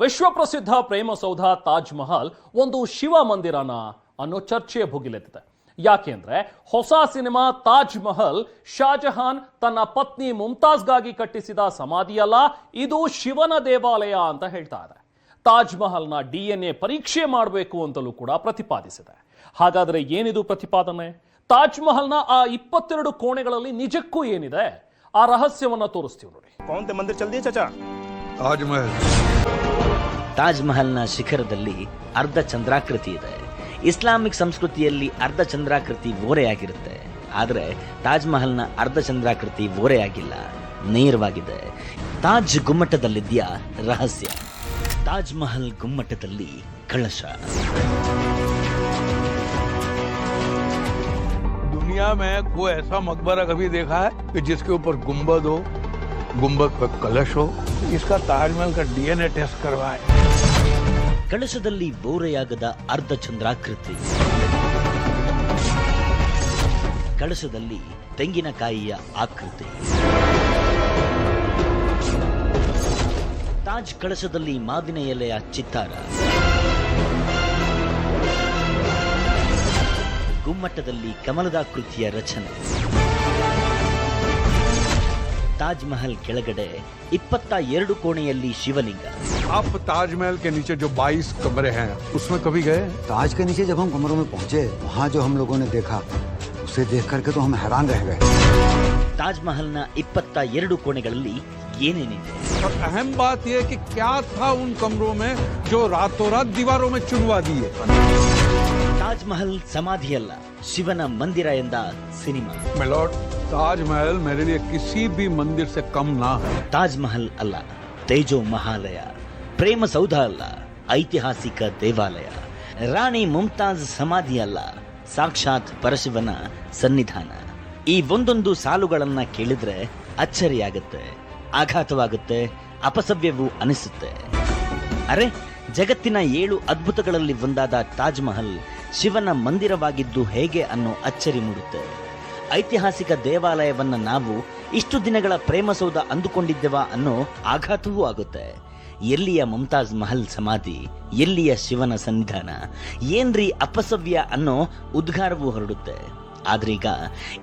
ವಿಶ್ವಪ್ರಸಿದ್ಧ ಪ್ರೇಮ ಸೌಧ ತಾಜ್ ಮಹಲ್ ಒಂದು ಶಿವ ಮಂದಿರನ ಅನ್ನೋ ಚರ್ಚೆ ಭುಗಿಲೆತ್ತಿದೆ. ಯಾಕೆಂದ್ರೆ ಹೊಸ ಸಿನಿಮಾ ತಾಜ್ ಮಹಲ್ ಶಾಜಹಾನ್ ತನ್ನ ಪತ್ನಿ ಮುಮ್ತಾಜ್ಗಾಗಿ ಕಟ್ಟಿಸಿದ ಸಮಾಧಿಯಲ್ಲ ಇದು ಶಿವನ ದೇವಾಲಯ ಅಂತ ಹೇಳ್ತಾ ಇದೆ. ತಾಜ್ ಮಹಲ್ನ ಡಿ ಎನ್ ಎ ಪರೀಕ್ಷೆ ಮಾಡಬೇಕು ಅಂತಲೂ ಕೂಡ ಪ್ರತಿಪಾದಿಸಿದೆ. ಹಾಗಾದರೆ ಏನಿದು ಪ್ರತಿಪಾದನೆ? ತಾಜ್ ಮಹಲ್ನ ಆ ಇಪ್ಪತ್ತೆರಡು ಕೋಣೆಗಳಲ್ಲಿ ನಿಜಕ್ಕೂ ಏನಿದೆ? ಆ ರಹಸ್ಯವನ್ನ ತೋರಿಸ್ತೀವಿ ನೋಡಿ. ಮಂದಿರ ಚಲ್ದಿ ಚಚಾ? ತಾಜ್ ಮಹಲ್. चाचा ताजमहल ತಾಜ್ ಮಹಲ್ನ ಶಿಖರದಲ್ಲಿ ಅರ್ಧ ಚಂದ್ರಾಕೃತಿ ಇದೆ ಇಸ್ಲಾಮಿಕ್ ಸಂಸ್ಕೃತಿಯಲ್ಲಿ ಅರ್ಧ ಚಂದ್ರಾಕೃತಿ ಓರೆಯಾಗಿರುತ್ತೆ ಆದರೆ ತಾಜ್ ಮಹಲ್ನ ಅರ್ಧ ಚಂದ್ರಾಕೃತಿ ಓರೆಯಾಗಿಲ್ಲ ನೇರವಾಗಿದೆ ತಾಜ್ ಗುಮ್ಮಟದಲ್ಲಿದ್ಯಾ ರಹಸ್ಯ ತಾಜ್ ಮಹಲ್ ಗುಮ್ಮಟದಲ್ಲಿ ಕಳಶ दुनिया में कोई ऐसा मकबरा कभी देखा है कि जिसके ऊपर गुम्बद हो गुम्बद पर कलश हो इसका ताजमहल का डीएनए टेस्ट करवाए ಕಳಶದಲ್ಲಿ ಓರೆಯಾಗದ ಅರ್ಧ ಚಂದ್ರಾಕೃತಿ ಕಳಶದಲ್ಲಿ ತೆಂಗಿನಕಾಯಿಯ ಆಕೃತಿ ತಾಜ್ ಕಳಶದಲ್ಲಿ ಮಾವಿನ ಎಲೆಯ ಚಿತ್ತಾರ ಗುಮ್ಮಟದಲ್ಲಿ ಕಮಲದಾಕೃತಿಯ ರಚನೆ ತಾಜ್ ಮಹಲ್ ಕೆಳಗಡೆ ಇಪ್ಪತ್ತ ಎರಡು ಕೋಣೆಯಲ್ಲಿ ಶಿವಲಿಂಗ आप ताजमहल के नीचे जो 22 कमरे हैं उसमें कभी गए ताज के नीचे जब हम कमरों में पहुंचे वहाँ जो हम लोगों ने देखा उसे देख करके तो हम हैरान रह गए ತಾಜ್ ಮಹಲ್ನ ಇಪ್ಪತ್ತ ಎರಡು ಕೋಣೆಗಳಲ್ಲಿ ಏನೇನಿದೆ और अहम बात यह है कि क्या था उन कमरों में जो रातों रात दीवारों में चुनवा दिए ತಾಜ್ ಮಹಲ್ ಸಮಾಧಿಯಲ್ಲ ಶಿವನ ಮಂದಿರ ಎಂದ ಸಿನಿಮಾ. ತಾಜ್ ಮಹಲ್ ಮೇರೆ ಕಿಸಿ ಭಿ ಮಂದಿರ್ ಸೆ ಕಮ್ ನಾ ತಾಜ್ ಮಹಲ್ ಅಲ್ಲ ತೇಜೋ ಮಹಾಲಯ. ಪ್ರೇಮ ಸೌಧ ಅಲ್ಲ ಐತಿಹಾಸಿಕ ದೇವಾಲಯ. ರಾಣಿ ಮುಮ್ತಾಜ್ ಸಮಾಧಿ ಅಲ್ಲ ಸಾಕ್ಷಾತ್ ಪರಶಿವನ ಸನ್ನಿಧಾನ. ಈ ಒಂದೊಂದು ಸಾಲುಗಳನ್ನ ಕೇಳಿದ್ರೆ ಅಚ್ಚರಿಯಾಗುತ್ತೆ ಆಘಾತವಾಗುತ್ತೆ ಅಪಸವ್ಯವೂ ಅನಿಸುತ್ತೆ. ಅರೆ ಜಗತ್ತಿನ ಏಳು ಅದ್ಭುತಗಳಲ್ಲಿ ಒಂದಾದ ತಾಜ್ ಮಹಲ್ ಶಿವನ ಮಂದಿರವಾಗಿದ್ದು ಹೇಗೆ ಅನ್ನೋ ಅಚ್ಚರಿ ಮೂಡುತ್ತೆ. ಐತಿಹಾಸಿಕ ದೇವಾಲಯವನ್ನು ನಾವು ಇಷ್ಟು ದಿನಗಳ ಪ್ರೇಮಸೌಧ ಅಂದುಕೊಂಡಿದ್ದೆವಾ ಅನ್ನೋ ಆಘಾತವೂ ಆಗುತ್ತೆ. ಎಲ್ಲಿಯ ಮುಮ್ತಾಜ್ ಮಹಲ್ ಸಮಾಧಿ, ಎಲ್ಲಿಯ ಶಿವನ ಸನ್ನಿಧಾನ ಏನ್ರಿ ಅಪಸವ್ಯ ಅನ್ನೋ ಉದ್ಗಾರವೂ ಹೊರಡುತ್ತೆ. ಆದ್ರೀಗ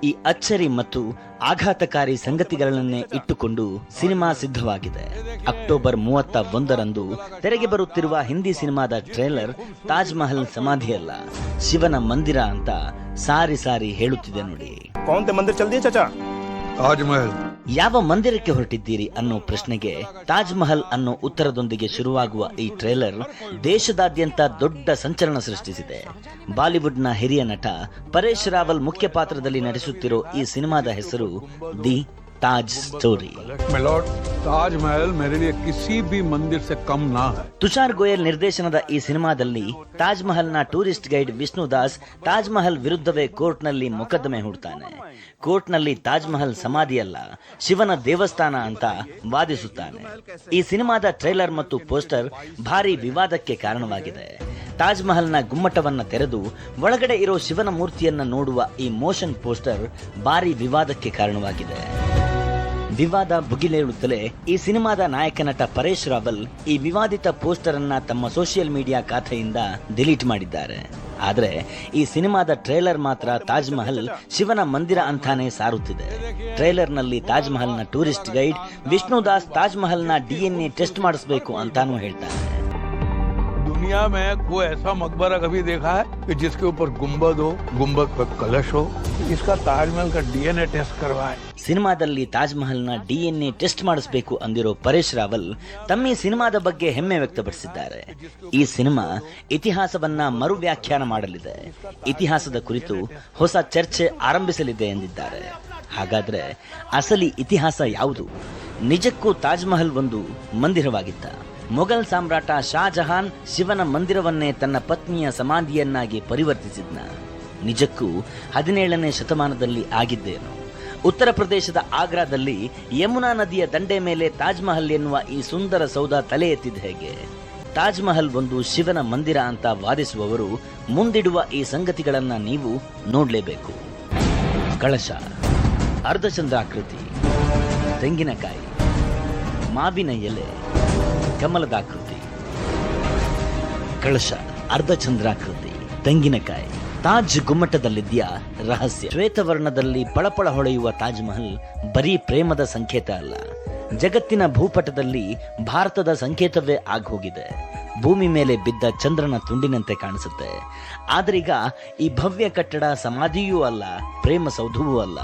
ಈ ಅಚ್ಚರಿ ಮತ್ತು ಆಘಾತಕಾರಿ ಸಂಗತಿಗಳನ್ನೇ ಇಟ್ಟುಕೊಂಡು ಸಿನಿಮಾ ಸಿದ್ಧವಾಗಿದೆ. ಅಕ್ಟೋಬರ್ ಮೂವತ್ತ ಒಂದರಂದು ತೆರೆಗೆ ಬರುತ್ತಿರುವ ಹಿಂದಿ ಸಿನಿಮಾದ ಟ್ರೇಲರ್ ತಾಜ್ ಮಹಲ್ ಸಮಾಧಿಯಲ್ಲ. ಶಿವನ ಮಂದಿರ ಅಂತ ಸಾರಿ ಸಾರಿ ಹೇಳುತ್ತಿದೆ ನೋಡಿ. ತಾಜ್ಮಹಲ್. ಯಾವ ಮಂದಿರಕ್ಕೆ ಹೊರಟಿದ್ದೀರಿ ಅನ್ನೋ ಪ್ರಶ್ನೆಗೆ ತಾಜ್ ಮಹಲ್ ಅನ್ನೋ ಉತ್ತರದೊಂದಿಗೆ ಶುರುವಾಗುವ ಈ ಟ್ರೇಲರ್ ದೇಶದಾದ್ಯಂತ ದೊಡ್ಡ ಸಂಚಲನ ಸೃಷ್ಟಿಸಿದೆ. ಬಾಲಿವುಡ್ನ ಹಿರಿಯ ನಟ ಪರೇಶ್ ರಾವಲ್ ಮುಖ್ಯ ಪಾತ್ರದಲ್ಲಿ ನಟಿಸುತ್ತಿರೋ ಈ ಸಿನಿಮಾದ ಹೆಸರು the Taj story milord Taj Mahal मेरे लिए किसी भी मंदिर से कम ना है ತುಷಾರ್ ಗೋಯಲ್ ನಿರ್ದೇಶನದ ಈ ಸಿನಿಮಾದಲ್ಲಿ ತಾಜ್ ಮಹಲ್ನ ಟೂರಿಸ್ಟ್ ಗೈಡ್ ವಿಷ್ಣು ದಾಸ್ ತಾಜ್ ಮಹಲ್ ವಿರುದ್ಧವೇ ಕೋರ್ಟ್ನಲ್ಲಿ ಮೊಕದ್ದಮೆ ಹೂಡ್ತಾನೆ ಕೋರ್ಟ್ನಲ್ಲಿ ತಾಜ್ ಮಹಲ್ ಸಮಾಧಿಯಲ್ಲ ಶಿವನ ದೇವಸ್ಥಾನ ಅಂತ ವಾದಿಸುತ್ತಾನೆ ಈ ಸಿನಿಮಾದ ಟ್ರೈಲರ್ ಮತ್ತು ಪೋಸ್ಟರ್ ಭಾರಿ ವಿವಾದಕ್ಕೆ ಕಾರಣವಾಗಿದೆ ತಾಜ್ ಮಹಲ್ನ ಗುಮ್ಮಟವನ್ನ ತೆರೆದು ಒಳಗಡೆ ಇರೋ ಶಿವನ ಮೂರ್ತಿಯನ್ನ ನೋಡುವ ಈ ಮೋಷನ್ ಪೋಸ್ಟರ್ ಭಾರಿ ವಿವಾದಕ್ಕೆ ಕಾರಣವಾಗಿದೆ ವಿವಾದ ಭುಗಿಲೇಳುತ್ತಲೇ ಈ ಸಿನಿಮಾದ ನಾಯಕ ನಟ ಪರೇಶ್ ರಾವಲ್ ಈ ವಿವಾದಿತ ಪೋಸ್ಟರ್ ಅನ್ನ ತಮ್ಮ ಸೋಷಿಯಲ್ ಮೀಡಿಯಾ ಖಾತೆಯಿಂದ ಡಿಲೀಟ್ ಮಾಡಿದ್ದಾರೆ. ಆದರೆ ಈ ಸಿನಿಮಾದ ಟ್ರೇಲರ್ ಮಾತ್ರ ತಾಜ್ ಮಹಲ್ ಶಿವನ ಮಂದಿರ ಅಂತಾನೆ ಸಾರುತ್ತಿದೆ. ಟ್ರೇಲರ್ನಲ್ಲಿ ತಾಜ್ ಮಹಲ್ನ ಟೂರಿಸ್ಟ್ ಗೈಡ್ ವಿಷ್ಣು ದಾಸ್ ತಾಜ್ ಮಹಲ್ನ ಡಿಎನ್ಎ ಟೆಸ್ಟ್ ಮಾಡಿಸಬೇಕು ಅಂತಾನೂ ಹೇಳ್ತಾರೆ. दुनिया में कोई ऐसा मकबरा कभी देखा है कि जिसके ऊपर गुम्बद हो गुम्बद पर कलश हो इसका ताजमहल का डीएनए टेस्ट करवाए ಸಿನಿಮಾದಲ್ಲಿ ತಾಜ್ ಮಹಲ್ನ ಡಿಎನ್ಎ ಟೆಸ್ಟ್ ಮಾಡಿಸಬೇಕು ಅಂದಿರೋ ಪರೇಶ್ ರಾವಲ್ ತಮ್ಮ ಈ ಸಿನಿಮಾದ ಬಗ್ಗೆ ಹೆಮ್ಮೆ ವ್ಯಕ್ತಪಡಿಸಿದ್ದಾರೆ ಈ ಸಿನಿಮಾ ಇತಿಹಾಸವನ್ನ ಮರು ವ್ಯಾಖ್ಯಾನ ಮಾಡಲಿದೆ ಇತಿಹಾಸದ ಕುರಿತು ಹೊಸ ಚರ್ಚೆ ಆರಂಭಿಸಲಿದೆ ಎಂದಿದ್ದಾರೆ ಹಾಗಾದ್ರೆ ಅಸಲಿ ಇತಿಹಾಸ ಯಾವುದು ನಿಜಕ್ಕೂ ತಾಜ್ ಮಹಲ್ ಒಂದು ಮಂದಿರವಾಗಿತ್ತ ಮೊಘಲ್ ಸಾಮ್ರಾಟ ಶಾಜಹಾನ್ ಶಿವನ ಮಂದಿರವನ್ನೇ ತನ್ನ ಪತ್ನಿಯ ಸಮಾಧಿಯನ್ನಾಗಿ ಪರಿವರ್ತಿಸಿದ್ನ. ನಿಜಕ್ಕೂ ಹದಿನೇಳನೇ ಶತಮಾನದಲ್ಲಿ ಆಗಿದ್ದೇನು. ಉತ್ತರ ಪ್ರದೇಶದ ಆಗ್ರಾದಲ್ಲಿ ಯಮುನಾ ನದಿಯ ದಂಡೆ ಮೇಲೆ ತಾಜ್ ಮಹಲ್ ಎನ್ನುವ ಈ ಸುಂದರ ಸೌಧ ತಲೆ ಎತ್ತಿದ ಹೇಗೆ? ತಾಜ್ ಮಹಲ್ ಒಂದು ಶಿವನ ಮಂದಿರ ಅಂತ ವಾದಿಸುವವರು ಮುಂದಿಡುವ ಈ ಸಂಗತಿಗಳನ್ನ ನೀವು ನೋಡಲೇಬೇಕು. ಕಳಶ, ಅರ್ಧಚಂದ್ರಾಕೃತಿ, ತೆಂಗಿನಕಾಯಿ, ಮಾವಿನ ಎಲೆ. ಕಮಲದಾಕೃತಿ, ಕಳಶ ಅರ್ಧಚಂದ್ರಾಕೃತಿ, ತೆಂಗಿನಕಾಯಿ, ತಾಜ್ ಗುಮ್ಮಟದಲ್ಲಿದ್ಯಾ ರಹಸ್ಯ. ಶ್ವೇತವರ್ಣದಲ್ಲಿ ಪಳಪಳ ಹೊಳೆಯುವ ತಾಜ್ ಮಹಲ್ ಬರೀ ಪ್ರೇಮದ ಸಂಕೇತ ಅಲ್ಲ. ಜಗತ್ತಿನ ಭೂಪಟದಲ್ಲಿ ಭಾರತದ ಸಂಕೇತವೇ ಆಗೋಗಿದೆ ಭೂಮಿ ಮೇಲೆ ಬಿದ್ದ ಚಂದ್ರನ ತುಂಡಿನಂತೆ ಕಾಣಿಸುತ್ತೆ. ಆದ್ರೀಗ ಈ ಭವ್ಯ ಕಟ್ಟಡ ಸಮಾಧಿಯೂ ಅಲ್ಲ, ಪ್ರೇಮ ಸೌಧವೂ ಅಲ್ಲ.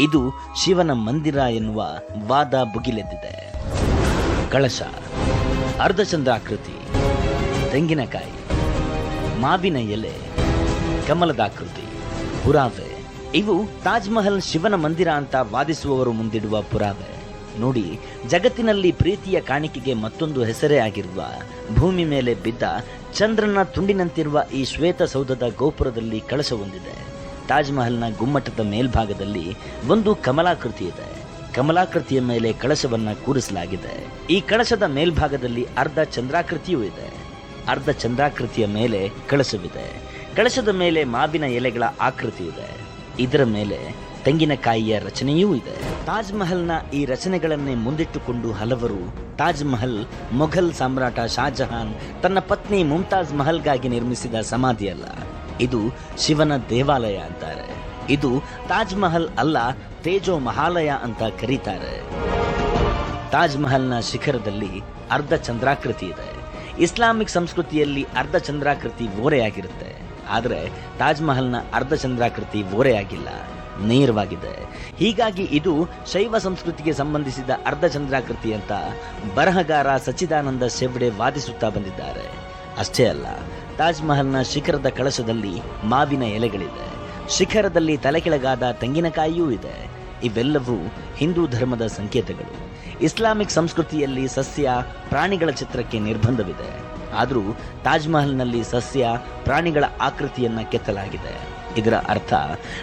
ಇದು ಶಿವನ ಮಂದಿರ ಎನ್ನುವ ವಾದ ಬುಗಿಲೆದ್ದಿದೆ ಕಳಶ ಅರ್ಧಚಂದ್ರಾಕೃತಿ, ತೆಂಗಿನಕಾಯಿ, ಮಾವಿನ ಎಲೆ, ಕಮಲದಾಕೃತಿ, ಪುರಾವೆ. ಇವು ತಾಜ್ ಮಹಲ್ ಶಿವನ ಮಂದಿರ ಅಂತ ವಾದಿಸುವವರು ಮುಂದಿಡುವ ಪುರಾವೆ. ನೋಡಿ, ಜಗತ್ತಿನಲ್ಲಿ ಪ್ರೀತಿಯ ಕಾಣಿಕೆಗೆ ಮತ್ತೊಂದು ಹೆಸರೇ ಆಗಿರುವ, ಭೂಮಿ ಮೇಲೆ ಬಿದ್ದ ಚಂದ್ರನ ತುಂಡಿನಂತಿರುವ ಈ ಶ್ವೇತ ಸೌಧದ ಗೋಪುರದಲ್ಲಿ ಕಳಶವೊಂದಿದೆ ತಾಜ್ ಮಹಲ್ನ ಗುಮ್ಮಟದ ಮೇಲ್ಭಾಗದಲ್ಲಿ ಒಂದು ಕಮಲಾಕೃತಿ ಇದೆ. ಕಮಲಾಕೃತಿಯ ಮೇಲೆ ಕಳಶವನ್ನ ಕೂರಿಸಲಾಗಿದೆ. ಈ ಕಳಶದ ಮೇಲ್ಭಾಗದಲ್ಲಿ ಅರ್ಧ ಚಂದ್ರಾಕೃತಿಯೂ ಇದೆ. ಅರ್ಧ ಚಂದ್ರಾಕೃತಿಯ ಮೇಲೆ ಕಳಶವಿದೆ. ಕಳಶದ ಮೇಲೆ ಮಾವಿನ ಎಲೆಗಳ ಆಕೃತಿ ಇದೆ. ಇದರ ಮೇಲೆ ತೆಂಗಿನಕಾಯಿಯ ರಚನೆಯೂ ಇದೆ. ತಾಜ್ ಮಹಲ್ನ ಈ ರಚನೆಗಳನ್ನೇ ಮುಂದಿಟ್ಟುಕೊಂಡು ಹಲವರು ತಾಜ್ ಮಹಲ್ ಮೊಘಲ್ ಸಾಮ್ರಾಟ ಶಾಜಹಾನ್ ತನ್ನ ಪತ್ನಿ ಮುಮ್ತಾಜ್ ಮಹಲ್ಗಾಗಿ ನಿರ್ಮಿಸಿದ ಸಮಾಧಿ ಅಲ್ಲ ಇದು ಶಿವನ ದೇವಾಲಯ ಅಂತಾರೆ. ಇದು ತಾಜ್ ಮಹಲ್ ಅಲ್ಲ, ತೇಜೋ ಮಹಾಲಯ ಅಂತ ಕರೀತಾರೆ. ತಾಜ್ ಮಹಲ್ನ ಶಿಖರದಲ್ಲಿ ಅರ್ಧ ಚಂದ್ರಾಕೃತಿ ಇದೆ. ಇಸ್ಲಾಮಿಕ್ ಸಂಸ್ಕೃತಿಯಲ್ಲಿ ಅರ್ಧ ಚಂದ್ರಾಕೃತಿ ಓರೆಯಾಗಿರುತ್ತೆ. ಆದರೆ ತಾಜ್ ಮಹಲ್ನ ಅರ್ಧ ಚಂದ್ರಾಕೃತಿ ಓರೆಯಾಗಿಲ್ಲ, ನೇರವಾಗಿದೆ. ಹೀಗಾಗಿ ಇದು ಶೈವ ಸಂಸ್ಕೃತಿಗೆ ಸಂಬಂಧಿಸಿದ ಅರ್ಧ ಚಂದ್ರಾಕೃತಿ ಅಂತ ಬರಹಗಾರ ಸಚ್ಚಿದಾನಂದ ಶೆವ್ಡೆ ವಾದಿಸುತ್ತಾ ಬಂದಿದ್ದಾರೆ. ಅಷ್ಟೇ ಅಲ್ಲ, ತಾಜ್ ಮಹಲ್ನ ಶಿಖರದ ಕಳಶದಲ್ಲಿ ಮಾವಿನ ಎಲೆಗಳಿದೆ. ಶಿಖರದಲ್ಲಿ ತಲೆಕೆಳಗಾದ ತೆಂಗಿನಕಾಯಿಯೂ ಇದೆ. ಇವೆಲ್ಲವೂ ಹಿಂದೂ ಧರ್ಮದ ಸಂಕೇತಗಳು. ಇಸ್ಲಾಮಿಕ್ ಸಂಸ್ಕೃತಿಯಲ್ಲಿ ಸಸ್ಯ ಪ್ರಾಣಿಗಳ ಚಿತ್ರಕ್ಕೆ ನಿರ್ಬಂಧವಿದೆ. ಆದರೂ ತಾಜ್ ಮಹಲ್ನಲ್ಲಿ ಸಸ್ಯ ಪ್ರಾಣಿಗಳ ಆಕೃತಿಯನ್ನ ಕೆತ್ತಲಾಗಿದೆ. ಇದರ ಅರ್ಥ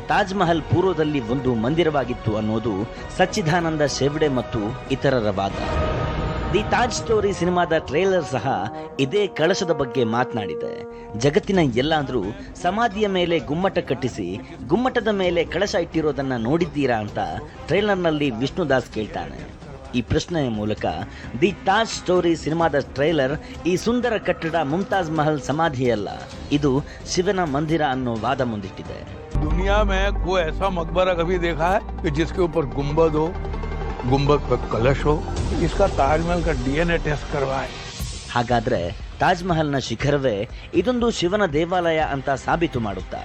ತಾಜ್ ಮಹಲ್ ಪೂರ್ವದಲ್ಲಿ ಒಂದು ಮಂದಿರವಾಗಿತ್ತು ಅನ್ನೋದು ಸಚ್ಚಿದಾನಂದ ಶೆವ್ಡೆ ಮತ್ತು ಇತರರ ವಾದ. ದಿ ತಾಜ್ ಸ್ಟೋರಿ ಸಿನಿಮಾದ ಟ್ರೇಲರ್ ಸಹ ಇದೇ ಕಳಶದ ಬಗ್ಗೆ ಮಾತನಾಡಿದೆ ಜಗತ್ತಿನ ಎಲ್ಲಾದ್ರೂ ಸಮಾಧಿಯ ಮೇಲೆ ಗುಮ್ಮಟ ಕಟ್ಟಿಸಿ ಗುಮ್ಮಟದ ಮೇಲೆ ಕಳಶ ಇಟ್ಟಿರೋದನ್ನ ನೋಡಿದ್ದೀರಾ ಅಂತ ಟ್ರೇಲರ್ನಲ್ಲಿ ವಿಷ್ಣುದಾಸ್ ಕೇಳ್ತಾನೆ ಈ ಪ್ರಶ್ನೆಯ ಮೂಲಕ ದಿ ತಾಜ್ ಸ್ಟೋರಿ ಸಿನಿಮಾದ ಟ್ರೇಲರ್ ಈ ಸುಂದರ ಕಟ್ಟಡ ಮುಮ್ತಾಜ್ ಮಹಲ್ ಸಮಾಧಿಯಲ್ಲ ಇದು ಶಿವನ ಮಂದಿರ ಅನ್ನೋ ವಾದ ಮುಂದಿಟ್ಟಿದೆ दुनिया में कोई ऐसा मकबरा कभी देखा है कि जिसके ऊपर गुम्बद हो गुम्बद पर कलश हो इसका ताजमहल का डीएनए टेस्ट करवाए ಹಾಗಾದ್ರೆ ತಾಜ್ ಮಹಲ್ನ ಶಿಖರವೇ ಇದೊಂದು ಶಿವನ ದೇವಾಲಯ ಅಂತ ಸಾಬೀತು ಮಾಡುತ್ತಾ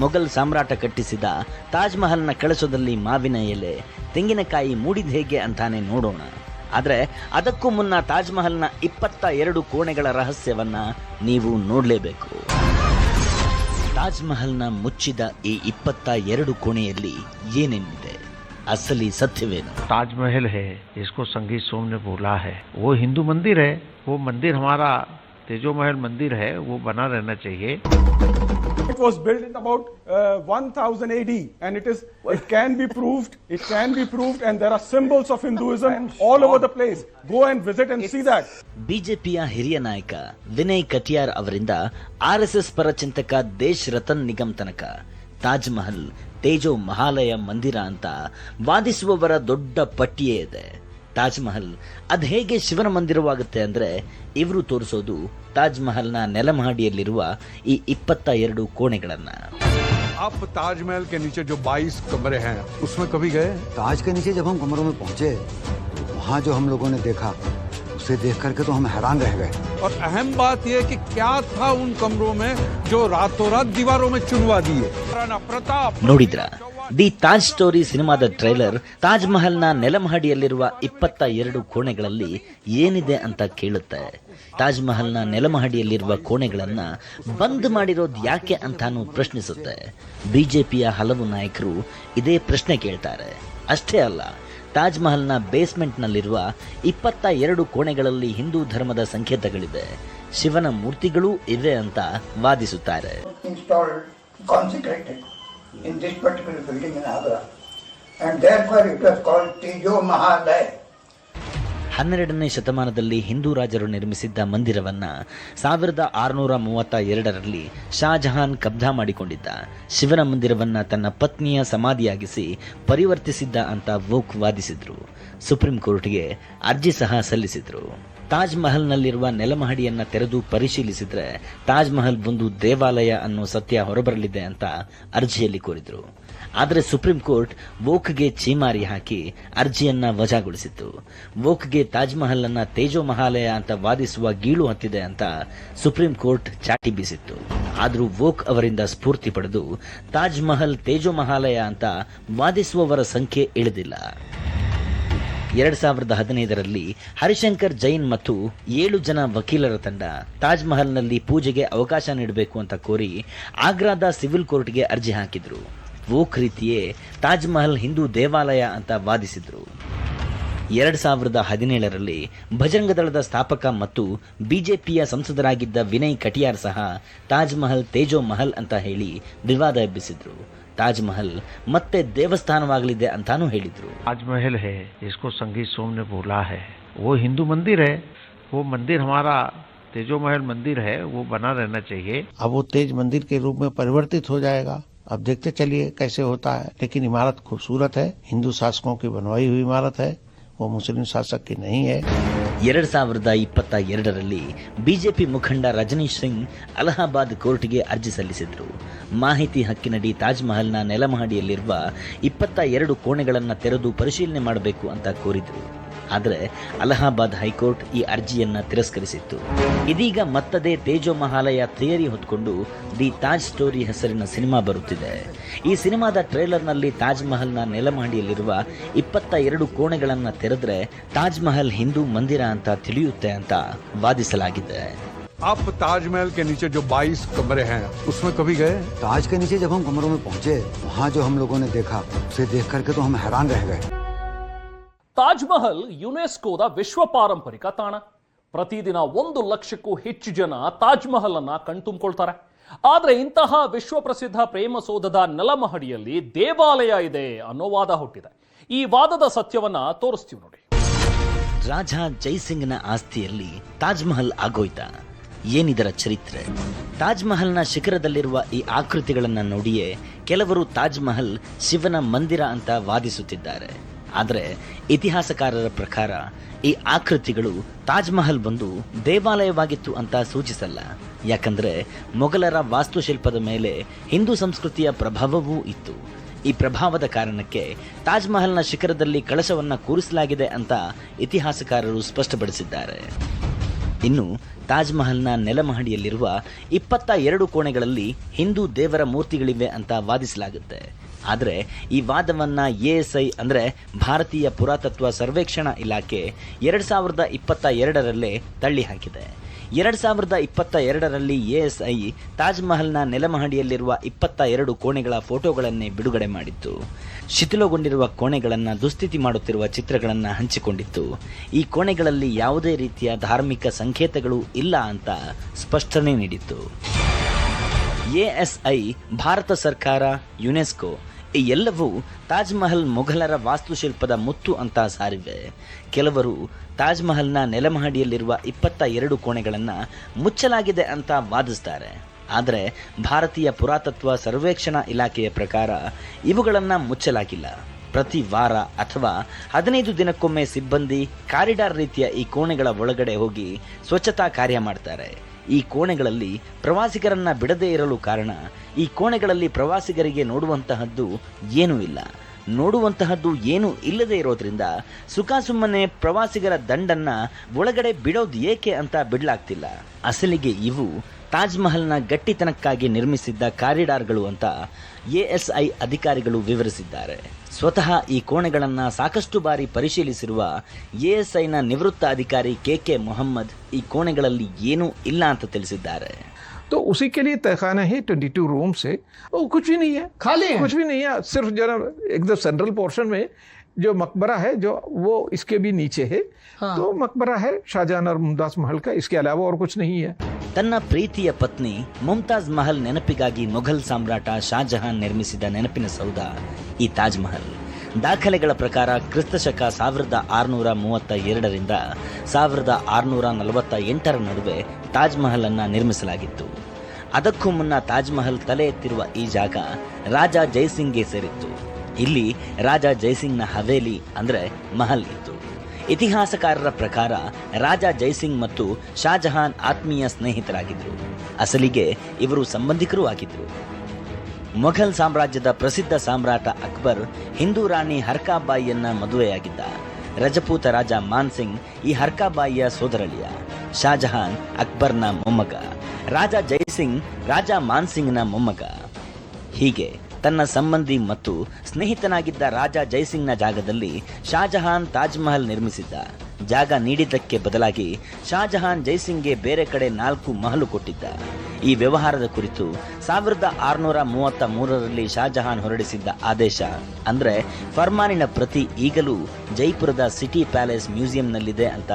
ಮೊಘಲ್ ಸಾಮ್ರಾಟ ಕಟ್ಟಿಸಿದ ತಾಜ್ ಮಹಲ್ನ ಕಳಶದಲ್ಲಿ ಮಾವಿನ ಎಲೆ ತೆಂಗಿನಕಾಯಿ ಮೂಡಿದ ಹೇಗೆ ಅಂತಾನೆ ನೋಡೋಣ ಆದರೆ ಅದಕ್ಕೂ ಮುನ್ನ ತಾಜ್ ಮಹಲ್ನ ಇಪ್ಪತ್ತ ಎರಡು ಕೋಣೆಗಳ ರಹಸ್ಯವನ್ನ ನೀವು ನೋಡಲೇಬೇಕು ತಾಜ್ ಮಹಲ್ನ ಮುಚ್ಚಿದ ಈ ಇಪ್ಪತ್ತ ಎರಡು ಕೋಣೆಯಲ್ಲಿ ಏನೇನಿದೆ ಅಸಲಿ ಸತ್ಯವೇನು ताजमहल है जिसको संगीत सोम ने बोला है वो हिंदू मंदिर है वो मंदिर हमारा तेजो महल मंदिर है वो बना रहना चाहिए It was built in about uh, 1000 AD, and it is. It can be proved. It can be proved, and there are symbols of Hinduism all over the place. Go and visit and see that. ಬಿಜೆಪಿಯ ಹಿರಿಯ ನಾಯಕ ವಿನಯ್ ಕಟಿಯಾರ್ ಅವರಿಂದ R S S ಪರ ಚಿಂತಕ ದೇಶ್ ರತನ್ ನಿಗಮ್ ತನಕ ತಾಜ್ ಮಹಲ್ ತೇಜೋ ಮಹಾಲಯ ಮಂದಿರ ಅಂತ ವಾದಿಸುವವರ ದೊಡ್ಡ ಪಟ್ಟಿಯೇ ಇದೆ ತಾಜ್ ಮಹಲ್ ಅದ್ ಹೇಗೆ ಶಿವನ ಮಂದಿರವಾಗುತ್ತೆ ಅಂದ್ರೆ ಇವರು ತೋರಿಸೋದು ತಾಜ್ ಮಹಲ್ನ ನೆಲಮಹಡಿಯಲ್ಲಿರುವ ಈ ಇಪ್ಪತ್ತ ಎರಡು ಕೋಣೆಗಳನ್ನ आप ताजमहल के नीचे जो 22 कमरे हैं उसमें कभी गए ताज के नीचे जब हम कमरों में पहुंचे वहाँ जो हम लोगों ने देखा उसे देख करके तो हम हैरान रह गए और अहम बात यह कि क्या था उन कमरों में जो रातों रात दीवारों में चुनवा दिए राणा प्रताप ನೋಡಿದ್ರ ದಿ ತಾಜ್ ಸ್ಟೋರಿ ಸಿನಿಮಾದ ಟ್ರೈಲರ್ ತಾಜ್ ಮಹಲ್ನ ನೆಲಮಹಡಿಯಲ್ಲಿರುವ ಇಪ್ಪತ್ತ ಎರಡು ಕೋಣೆಗಳಲ್ಲಿ ಏನಿದೆ ಅಂತ ಕೇಳುತ್ತೆ ತಾಜ್ ಮಹಲ್ನ ನೆಲಮಹಡಿಯಲ್ಲಿರುವ ಕೋಣೆಗಳನ್ನ ಬಂದ್ ಮಾಡಿರೋದು ಯಾಕೆ ಅಂತಾನು ಪ್ರಶ್ನಿಸುತ್ತೆ ಬಿಜೆಪಿಯ ಹಲವು ನಾಯಕರು ಇದೇ ಪ್ರಶ್ನೆ ಕೇಳ್ತಾರೆ ಅಷ್ಟೇ ಅಲ್ಲ ತಾಜ್ಮಹಲ್ನ ಬೇಸ್ಮೆಂಟ್ನಲ್ಲಿರುವ ಇಪ್ಪತ್ತ ಎರಡು ಕೋಣೆಗಳಲ್ಲಿ ಹಿಂದೂ ಧರ್ಮದ ಸಂಕೇತಗಳಿವೆ. ಶಿವನ ಮೂರ್ತಿಗಳೂ ಇವೆ ಅಂತ ವಾದಿಸುತ್ತಾರೆ. ಇನ್ ಇನ್ ಆಗ್ರಾ ಅಂಡ್ ಹನ್ನೆರಡನೇ ಶತಮಾನದಲ್ಲಿ ಹಿಂದೂ ರಾಜರು ನಿರ್ಮಿಸಿದ್ದ ಮಂದಿರವನ್ನು ಸಾವಿರದ ಆರುನೂರ ಮೂವತ್ತ ಎರಡರಲ್ಲಿ ಶಾಜಹಾನ್ ಕಬ್ಜಾ ಮಾಡಿಕೊಂಡಿದ್ದ. ಶಿವನ ಮಂದಿರವನ್ನು ತನ್ನ ಪತ್ನಿಯ ಸಮಾಧಿಯಾಗಿಸಿ ಪರಿವರ್ತಿಸಿದ್ದ ಅಂತ ವೋಕ್ ವಾದಿಸಿದ್ರು. ಸುಪ್ರೀಂ ಕೋರ್ಟ್ಗೆ ಅರ್ಜಿ ಸಹ ಸಲ್ಲಿಸಿದ್ರು. ತಾಜ್ ಮಹಲ್ನಲ್ಲಿರುವ ನೆಲಮಹಡಿಯನ್ನ ತೆರೆದು ಪರಿಶೀಲಿಸಿದ್ರೆ ತಾಜ್ ಮಹಲ್ ಒಂದು ದೇವಾಲಯ ಅನ್ನೋ ಸತ್ಯ ಹೊರಬರಲಿದೆ ಅಂತ ಅರ್ಜಿಯಲ್ಲಿ ಕೋರಿದ್ರು. ಆದರೆ ಸುಪ್ರೀಂ ಕೋರ್ಟ್ ವೋಕ್ಗೆ ಚೀಮಾರಿ ಹಾಕಿ ಅರ್ಜಿಯನ್ನ ವಜಾಗೊಳಿಸಿತ್ತು. ವೋಕ್ಗೆ ತಾಜ್ಮಹಲ್ ಅನ್ನ ತೇಜೋ ಮಹಾಲಯ ಅಂತ ವಾದಿಸುವ ಗೀಳು ಹತ್ತಿದೆ ಅಂತ ಸುಪ್ರೀಂ ಕೋರ್ಟ್ ಚಾಟಿ ಬೀಸಿತ್ತು. ಆದರೂ ವೋಕ್ ಅವರಿಂದ ಸ್ಫೂರ್ತಿ ಪಡೆದು ತಾಜ್ ಮಹಲ್ ತೇಜೋ ಮಹಾಲಯ ಅಂತ ವಾದಿಸುವವರ ಸಂಖ್ಯೆ ಇಳಿದಿಲ್ಲ. ಎರಡ್ ಸಾವಿರದ ಹದಿನೈದರಲ್ಲಿ ಹರಿಶಂಕರ್ ಜೈನ್ ಮತ್ತು ಏಳು ಜನ ವಕೀಲರ ತಂಡ ತಾಜ್ ಮಹಲ್ನಲ್ಲಿ ಪೂಜೆಗೆ ಅವಕಾಶ ನೀಡಬೇಕು ಅಂತ ಕೋರಿ ಆಗ್ರಾದ ಸಿವಿಲ್ ಕೋರ್ಟ್ಗೆ ಅರ್ಜಿ ಹಾಕಿದ್ರು. ವೋಕ್ ರೀತಿಯೇ ತಾಜ್ ಮಹಲ್ ಹಿಂದೂ ದೇವಾಲಯ ಅಂತ ವಾದಿಸಿದ್ರು ಎರಡ್ ಸಾವಿರದ ಹದಿನೇಳರಲ್ಲಿ ಭಜರಂಗ ದಳದ ಸ್ಥಾಪಕ ಮತ್ತು ಬಿಜೆಪಿಯ ಸಂಸದರಾಗಿದ್ದ ವಿನಯ್ ಕಟಿಯಾರ್ ಸಹ ತಾಜ್ ಮಹಲ್ ತೇಜೋ ಮಹಲ್ ಅಂತ ಹೇಳಿ ವಿವಾದ ಎಬ್ಬಿಸಿದ್ರು ತಾಜ್ ಮಹಲ್ ಮತ್ತೆ ದೇವಸ್ಥಾನವಾಗಲಿದೆ ಅಂತಾನೂ ಹೇಳಿದ್ರು ताजमहल है जिसको संगीत सोम ने बोला है वो हिंदू मंदिर है वो मंदिर हमारा तेजो महल मंदिर है वो बना रहना चाहिए अब वो तेज मंदिर के रूप में परिवर्तित हो जाएगा अब देखते चलिए कैसे होता है लेकिन इमारत खूबसूरत है हिंदू शासकों की बनवाई हुई इमारत है वो मुस्लिम शासक की नहीं है ಎರಡ್ ಸಾವಿರದ ಇಪ್ಪತ್ತ ಎರಡರಲ್ಲಿ ಬಿಜೆಪಿ ಮುಖಂಡ ರಜನೀಶ್ ಸಿಂಗ್ ಅಲಹಾಬಾದ್ ಕೋರ್ಟ್ಗೆ ಅರ್ಜಿ ಸಲ್ಲಿಸಿದ್ರು ಮಾಹಿತಿ ಹಕ್ಕಿನಡಿ ತಾಜ್ ಮಹಲ್ನ ನೆಲಮಹಡಿಯಲ್ಲಿರುವ ಇಪ್ಪತ್ತ ಎರಡು ಕೋಣೆಗಳನ್ನು ತೆರೆದು ಪರಿಶೀಲನೆ ಮಾಡಬೇಕು ಅಂತ ಕೋರಿದ್ರು ಆದರೆ ಅಲಹಾಬಾದ್ ಹೈಕೋರ್ಟ್ ಈ ಅರ್ಜಿಯನ್ನ ತಿರಸ್ಕರಿಸಿತ್ತು ಇದೀಗ ಮತ್ತದೇ ತೇಜೋ ಮಹಾಲಯ ಥಿಯರಿ ಹೊತ್ಕೊಂಡು ದಿ ತಾಜ್ ಸ್ಟೋರಿ ಹೆಸರಿನ ಸಿನಿಮಾ ಬರುತ್ತಿದೆ ಈ ಸಿನಿಮಾದ ಟ್ರೇಲರ್ನಲ್ಲಿ ತಾಜ್ ಮಹಲ್ನ ನೆಲಮಹಡಿಯಲ್ಲಿರುವ ಇಪ್ಪತ್ತ ಎರಡು ಕೋಣೆಗಳನ್ನು ತೆರೆದ್ರೆ ತಾಜ್ ಮಹಲ್ ಹಿಂದೂ ಮಂದಿರ ಅಂತ ತಿಳಿಯುತ್ತೆ ಅಂತ ವಾದಿಸಲಾಗಿದೆ आप ताजमहल के नीचे जो 22 कमरे हैं उसमें कभी गए ताज के नीचे जब हम कमरों में पहुंचे वहाँ जो हम लोगों ने देखा उसे देख करके तो हम हैरान रह गए ತಾಜ್ ಮಹಲ್ ಯುನೆಸ್ಕೋದ ವಿಶ್ವ ಪಾರಂಪರಿಕ ತಾಣ. ಪ್ರತಿದಿನ ಒಂದು ಲಕ್ಷಕ್ಕೂ ಹೆಚ್ಚು ಜನ ತಾಜ್ ಮಹಲ್ ಅನ್ನ ಕಣ್ತುಂಬಿಕೊಳ್ತಾರೆ. ಆದ್ರೆ ಇಂತಹ ವಿಶ್ವ ಪ್ರಸಿದ್ಧ ಪ್ರೇಮ ಸೌಧದ ನೆಲಮಹಡಿಯಲ್ಲಿ ದೇವಾಲಯ ಇದೆ ಅನ್ನೋ ವಾದ ಹುಟ್ಟಿದೆ. ಈ ವಾದದ ಸತ್ಯವನ್ನ ತೋರಿಸ್ತೀವಿ ನೋಡಿ. ರಾಜ ಜೈಸಿಂಗ್ನ ಆಸ್ತಿಯಲ್ಲಿ ತಾಜ್ ಮಹಲ್ ಆಗೋಯ್ತಾ. ಏನಿದರ ಚರಿತ್ರೆ? ತಾಜ್ ಮಹಲ್ನ ಶಿಖರದಲ್ಲಿರುವ ಈ ಆಕೃತಿಗಳನ್ನು ನೋಡಿಯೇ ಕೆಲವರು ತಾಜ್ ಮಹಲ್ ಶಿವನ ಮಂದಿರ ಅಂತ ವಾದಿಸುತ್ತಿದ್ದಾರೆ. ಆದರೆ ಇತಿಹಾಸಕಾರರ ಪ್ರಕಾರ ಈ ಆಕೃತಿಗಳು ತಾಜ್ ಮಹಲ್ ಒಂದು ದೇವಾಲಯವಾಗಿತ್ತು ಅಂತ ಸೂಚಿಸಲ್ಲ. ಯಾಕಂದರೆ ಮೊಘಲರ ವಾಸ್ತುಶಿಲ್ಪದ ಮೇಲೆ ಹಿಂದೂ ಸಂಸ್ಕೃತಿಯ ಪ್ರಭಾವವೂ ಇತ್ತು. ಈ ಪ್ರಭಾವದ ಕಾರಣಕ್ಕೆ ತಾಜ್ ಮಹಲ್ನ ಶಿಖರದಲ್ಲಿ ಕಳಶವನ್ನು ಕೂರಿಸಲಾಗಿದೆ ಅಂತ ಇತಿಹಾಸಕಾರರು ಸ್ಪಷ್ಟಪಡಿಸಿದ್ದಾರೆ. ಇನ್ನು ತಾಜ್ ಮಹಲ್ನ ನೆಲಮಹಡಿಯಲ್ಲಿರುವ ಇಪ್ಪತ್ತ ಎರಡು ಕೋಣೆಗಳಲ್ಲಿ ಹಿಂದೂ ದೇವರ ಮೂರ್ತಿಗಳಿವೆ ಅಂತ ವಾದಿಸಲಾಗುತ್ತೆ. ಆದರೆ ಈ ವಾದವನ್ನು ಎ ಎಸ್ ಐ ಅಂದರೆ ಭಾರತೀಯ ಪುರಾತತ್ವ ಸರ್ವೇಕ್ಷಣಾ ಇಲಾಖೆ ಎರಡು ಸಾವಿರದ ಇಪ್ಪತ್ತ ಎರಡರಲ್ಲೇ ತಳ್ಳಿ ಹಾಕಿದೆ. ಎರಡು ಸಾವಿರದ ಇಪ್ಪತ್ತ ಎರಡರಲ್ಲಿ ಎ ಎಸ್ ತಾಜ್ ಮಹಲ್ನ ನೆಲಮಹಡಿಯಲ್ಲಿರುವ ಇಪ್ಪತ್ತ ಎರಡು ಕೋಣೆಗಳ ಫೋಟೋಗಳನ್ನೇ ಬಿಡುಗಡೆ ಮಾಡಿತ್ತು. ಶಿಥಿಲಗೊಂಡಿರುವ ಕೋಣೆಗಳನ್ನು ದುಸ್ಥಿತಿ ಮಾಡುತ್ತಿರುವ ಚಿತ್ರಗಳನ್ನು ಹಂಚಿಕೊಂಡಿತ್ತು. ಈ ಕೋಣೆಗಳಲ್ಲಿ ಯಾವುದೇ ರೀತಿಯ ಧಾರ್ಮಿಕ ಸಂಕೇತಗಳು ಇಲ್ಲ ಅಂತ ಸ್ಪಷ್ಟನೆ ನೀಡಿತ್ತು. ಎಎಸ್ಐ ಭಾರತ ಸರ್ಕಾರ, ಯುನೆಸ್ಕೋ ಎಲ್ಲವೂ ತಾಜ್ ಮಹಲ್ ಮೊಘಲರ ವಾಸ್ತುಶಿಲ್ಪದ ಮುತ್ತು ಅಂತ ಸಾರಿವೆ. ಕೆಲವರು ತಾಜ್ ಮಹಲ್ನ ನೆಲಮಹಡಿಯಲ್ಲಿರುವ ಇಪ್ಪತ್ತ ಎರಡು ಕೋಣೆಗಳನ್ನು ಮುಚ್ಚಲಾಗಿದೆ ಅಂತ ವಾದಿಸ್ತಾರೆ. ಆದರೆ ಭಾರತೀಯ ಪುರಾತತ್ವ ಸರ್ವೇಕ್ಷಣಾ ಇಲಾಖೆಯ ಪ್ರಕಾರ ಇವುಗಳನ್ನು ಮುಚ್ಚಲಾಗಿಲ್ಲ. ಪ್ರತಿ ವಾರ ಅಥವಾ ಹದಿನೈದು ದಿನಕ್ಕೊಮ್ಮೆ ಸಿಬ್ಬಂದಿ ಕಾರಿಡಾರ್ ರೀತಿಯ ಈ ಕೋಣೆಗಳ ಒಳಗಡೆ ಹೋಗಿ ಸ್ವಚ್ಛತಾ ಕಾರ್ಯ ಮಾಡ್ತಾರೆ. ಈ ಕೋಣೆಗಳಲ್ಲಿ ಪ್ರವಾಸಿಗರನ್ನ ಬಿಡದೇ ಇರಲು ಕಾರಣ, ಈ ಕೋಣೆಗಳಲ್ಲಿ ಪ್ರವಾಸಿಗರಿಗೆ ನೋಡುವಂತಹದ್ದು ಏನೂ ಇಲ್ಲ. ನೋಡುವಂತಹದ್ದು ಏನೂ ಇಲ್ಲದೆ ಇರೋದ್ರಿಂದ ಸುಖಾಸುಮ್ಮನೆ ಪ್ರವಾಸಿಗರ ದಂಡನ್ನ ಒಳಗಡೆ ಬಿಡೋದು ಏಕೆ ಅಂತ ಬಿಡಲಾಗ್ತಿಲ್ಲ. ಅಸಲಿಗೆ ಇವು ತಾಜ್ ಮಹಲ್ನ ಗಟ್ಟಿತನಕ್ಕಾಗಿ ನಿರ್ಮಿಸಿದ್ದ ಕಾರಿಡಾರ್ಗಳು ಅಂತ ಎಎಸ್ಐ ಅಧಿಕಾರಿಗಳು ವಿವರಿಸಿದ್ದಾರೆ ಸ್ವತಃ ಈ ಕೋಣೆಗಳನ್ನು ಸಾಕಷ್ಟು ಬಾರಿ ಪರಿಶೀಲಿಸಿರುವ ಎಎಸ್ಐನ ನಿವೃತ್ತ ಅಧಿಕಾರಿ ಕೆ ಕೆ ಮೊಹಮ್ಮದ್ ಈ ಕೋಣೆಗಳಲ್ಲಿ ಏನೂ ಇಲ್ಲ ಅಂತ ತಿಳಿಸಿದ್ದಾರೆ तो उसी के लिए तहखाना है ट्वेंटी टू रूम से वो कुछ भी नहीं है खाली है। कुछ भी नहीं है सिर्फ जरा एकदम सेंट्रल पोर्शन में जो मकबरा है जो वो इसके भी नीचे है तो मकबरा है शाहजहां और मुमताज महल का इसके अलावा और कुछ नहीं है ತನ್ನ ಪ್ರೀತಿಯ ಪತ್ನಿ ಮುಮ್ತಾಜ್ ಮಹಲ್ ನೆನಪಿಗಾಗಿ ಮೊಘಲ್ ಸಾಮ್ರಾಟ ಶಾಜಹಾನ್ ನಿರ್ಮಿಸಿದ ನೆನಪಿನ ಸೌಧ, ಈ ತಾಜ್ ಮಹಲ್. ದಾಖಲೆಗಳ ಪ್ರಕಾರ ಕ್ರಿಸ್ತಶಕ ಸಾವಿರದ ಆರುನೂರ ಮೂವತ್ತ ಎರಡರಿಂದ ಸಾವಿರದ ಆರುನೂರ ನಲವತ್ತ ಎಂಟರ ನಡುವೆ ತಾಜ್ ಮಹಲ್ ಅನ್ನ ನಿರ್ಮಿಸಲಾಗಿತ್ತು. ಅದಕ್ಕೂ ಮುನ್ನ ತಾಜ್ ಮಹಲ್ ತಲೆ ಎತ್ತಿರುವ ಈ ಜಾಗ ರಾಜ ಜೈಸಿಂಗ್ಗೆ ಸೇರಿತ್ತು. ಇಲ್ಲಿ ರಾಜ ಜೈಸಿಂಗ್ನ ಹವೇಲಿ ಅಂದ್ರೆ ಮಹಲ್ ಇತ್ತು. ಇತಿಹಾಸಕಾರರ ಪ್ರಕಾರ ರಾಜ ಜೈಸಿಂಗ್ ಮತ್ತು ಶಾಜಹಾನ್ ಆತ್ಮೀಯ ಸ್ನೇಹಿತರಾಗಿದ್ದರು. ಅಸಲಿಗೆ ಇವರು ಸಂಬಂಧಿಕರೂ ಆಗಿದ್ದರು. ಮೊಘಲ್ ಸಾಮ್ರಾಜ್ಯದ ಪ್ರಸಿದ್ಧ ಸಾಮ್ರಾಟ ಅಕ್ಬರ್ ಹಿಂದೂ ರಾಣಿ ಹರ್ಕಾಬಾಯಿಯನ್ನ ಮದುವೆಯಾಗಿದ್ದ. ರಜಪೂತ ರಾಜ ಮಾನ್ ಸಿಂಗ್ ಈ ಹರ್ಕಾಬಾಯಿಯ ಸೋದರಳಿಯ. ಶಾಜಹಾನ್ ಅಕ್ಬರ್ನ ಮೊಮ್ಮಗ. ರಾಜ ಜೈಸಿಂಗ್ ರಾಜ ಮಾನ್ ಸಿಂಗ್ನ ಮೊಮ್ಮಗ. ಹೀಗೆ ತನ್ನ ಸಂಬಂಧಿ ಮತ್ತು ಸ್ನೇಹಿತನಾಗಿದ್ದ ರಾಜ ಜೈಸಿಂಗ್ನ ಜಾಗದಲ್ಲಿ ಶಾಜಹಾನ್ ತಾಜ್ ಮಹಲ್ ನಿರ್ಮಿಸಿದ್ದ. ಜಾಗ ನೀಡಿದ್ದಕ್ಕೆ ಬದಲಾಗಿ ಶಾಜಹಾನ್ ಜೈಸಿಂಗ್ಗೆ ಬೇರೆ ಕಡೆ ನಾಲ್ಕು ಮಹಲು ಕೊಟ್ಟಿದ್ದ. ಈ ವ್ಯವಹಾರದ ಕುರಿತು ಸಾವಿರದ ಆರುನೂರ ಮೂವತ್ತ ಮೂರರಲ್ಲಿ ಶಾಜಹಾನ್ ಹೊರಡಿಸಿದ್ದ ಆದೇಶ, ಅಂದ್ರೆ ಫರ್ಮಾನಿನ ಪ್ರತಿ ಈಗಲೂ ಜೈಪುರದ ಸಿಟಿ ಪ್ಯಾಲೇಸ್ ಮ್ಯೂಸಿಯಂನಲ್ಲಿದೆ ಅಂತ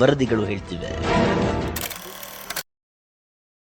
ವರದಿಗಳು ಹೇಳ್ತಿವೆ.